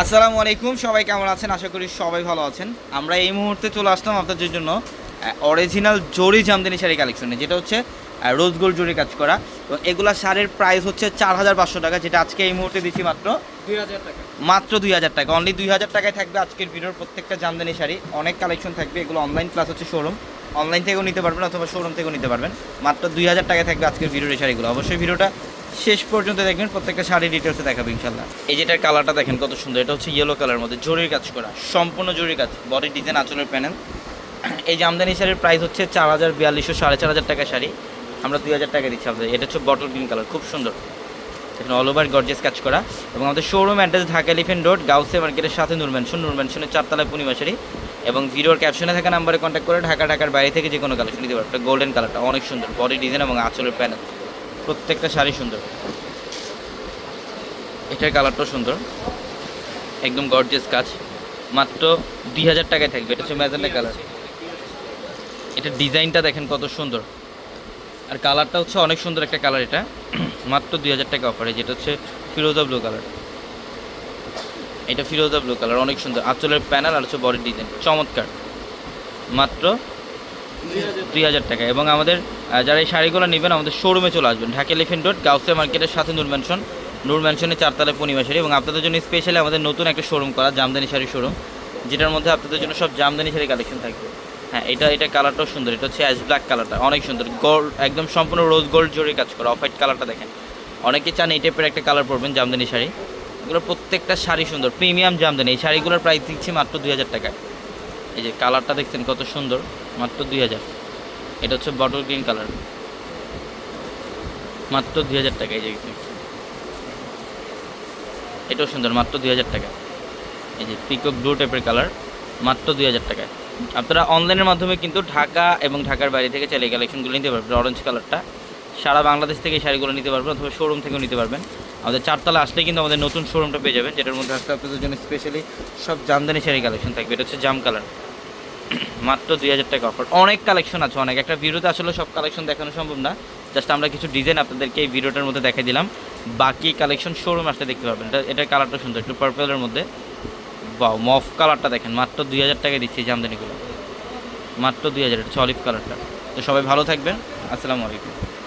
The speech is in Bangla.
আসসালামু আলাইকুম সবাই কেমন আছেন? আশা করি সবাই ভালো আছেন। আমরা এই মুহূর্তে চলে আসলাম আপনাদের জন্য অরিজিনাল জরি জামদানি শাড়ি কালেকশনে যেটা হচ্ছে রোজ গোল্ড জরি কাজ করা। তো এগুলা শাড়ির প্রাইস হচ্ছে চার হাজার পাঁচশো টাকা যেটা আজকে এই মুহূর্তে দিচ্ছি মাত্র দুই হাজার টাকা। মাত্র দুই হাজার টাকা। অনলি দুই হাজার টাকায় থাকবে আজকের ভিডিওর প্রত্যেকটা জামদানি শাড়ি। অনেক কালেকশন থাকবে এগুলো অনলাইন প্লাস হচ্ছে শোরুম অনলাইন থেকেও নিতে পারবেন অথবা শোরুম থেকেও নিতে পারবেন। মাত্র দুই হাজার টাকায় থাকবে আজকের ভিডিওর এই শাড়িগুলো। অবশ্যই ভিডিওটা শেষ পর্যন্ত দেখবেন প্রত্যেকটা শাড়ি ডিটেলসে দেখাবে ইনশাল্লাহ এই যেটার কালারটা দেখেন কত সুন্দর, এটা হচ্ছে ইয়েলো কালার মধ্যে জরির কাজ করা, সম্পূর্ণ জরির কাজ বডি ডিজাইন আঁচলের প্যানেল এই জামদানি শাড়ির প্রাইস হচ্ছে চার হাজার বিয়াল্লিশশো সাড়ে চার হাজার টাকা শাড়ি, আমরা দুই হাজার টাকা দিচ্ছি আপনাদের। এটা হচ্ছে বটল গ্রিন কালার খুব সুন্দর। এখানে অল ওভার গর্জেস কাজ করা। এবং আমাদের showroom address Dhaka elephant road Ghause মার্কেটের সাথে নূর ম্যানশন নূর ম্যানশনের চারতলায় পূর্ণিমাশারি এবং ভিডিওর ক্যাপশনে থাকা নাম্বারে কন্ট্যাক্ট করে ঢাকা, ঢাকার বাইরে থেকে যে কোনো কালেকশন নিতে পারবে গোল্ডেন কালারটা অনেক সুন্দর বডি ডিজাইন এবং আঁচলের প্যানেল প্রত্যেকটা শাড়ি সুন্দর। এটার কালারটাও সুন্দর। একদম গর্জেস কাজ। মাত্র দুই হাজার টাকায় থাকবে। এটা হচ্ছে ম্যাজেন্ডা কালার। এটার ডিজাইনটা দেখেন কত সুন্দর। আর কালারটা হচ্ছে অনেক সুন্দর একটা কালার এটা। মাত্র দুই হাজার টাকা অফারে যেটা হচ্ছে ফিরোজা ব্লু কালার। এটা ফিরোজা ব্লু কালার। অনেক সুন্দর। আঁচলের প্যানেল আর হচ্ছে বডির ডিজাইন চমৎকার। মাত্র দুই হাজার টাকা। এবং আমাদের যারা এই শাড়িগুলো নেবেন, আমাদের শোরুমে চলে আসবেন। ঢাকা এলিফেন্ট রোড গাউসে মার্কেটের সাথে নূর ম্যানশন নূর ম্যানশনের চারতলায় পূর্ণিমা শাড়ি। এবং আপনাদের জন্য স্পেশালি আমাদের নতুন একটা শোরুম করা, জামদানি শাড়ি শোরুম যেটার মধ্যে আপনাদের জন্য সব জামদানি শাড়ি কালেকশন থাকবে। হ্যাঁ এটা এটা কালারটাও সুন্দর। এটা হচ্ছে অ্যাশ ব্ল্যাক কালারটা অনেক সুন্দর। গোল্ড একদম সম্পূর্ণ রোজ গোল্ড জরি কাজ করা। অফ হোয়াইট কালারটা দেখেন। অনেকে চান এই টাইপের একটা কালার পরবেন, জামদানি শাড়ি। এগুলো প্রত্যেকটা শাড়ি সুন্দর। প্রিমিয়াম জামদানি। এই শাড়িগুলোর প্রাইস দিচ্ছি মাত্র দুই হাজার টাকায়। এই যে কালারটা দেখছেন কত সুন্দর, মাত্র দুই হাজার। এটা হচ্ছে বটল গ্রিন কালার মাত্র দুই হাজার টাকা এই যে এটাও সুন্দর, মাত্র দুই হাজার টাকা। এই যে পিকক ব্লু টাইপের কালার মাত্র দুই হাজার টাকায় আপনারা অনলাইনের মাধ্যমে কিন্তু ঢাকা এবং ঢাকার বাইরে থেকে চাইলে কালেকশনগুলো নিতে পারবেন অরেঞ্জ কালারটা সারা বাংলাদেশ থেকে এই শাড়িগুলো নিতে পারবেন অথবা শোরুম থেকেও নিতে পারবেন। আমাদের চারতলা আসলে কিন্তু আমাদের নতুন শোরুমটা পেয়ে যাবেন, যেটার মধ্যে আসলে আপনাদের জন্য স্পেশালি সব জামদানি শাড়ি কালেকশন থাকবে। এটা হচ্ছে জাম কালার মাত্র দুই হাজার টাকা অফার অনেক কালেকশন আছে, অনেক। একটা ভিডিওতে আসলে সব কালেকশন দেখানো সম্ভব না। জাস্ট আমরা কিছু ডিজাইন আপনাদেরকে এই ভিডিওটার মধ্যে দেখাই দিলাম। বাকি কালেকশন শোরুম আসলে দেখতে পারবেন। এটা, এটার কালারটা সুন্দর, একটু পার্পলের মধ্যে। বাও মফ কালারটা দেখেন। মাত্র দুই হাজার টাকায় দিচ্ছি জামদানিগুলো। মাত্র দুই হাজার, এটা হচ্ছে অলিভ কালারটা তো সবাই ভালো থাকবেন। আসসালামু আলাইকুম।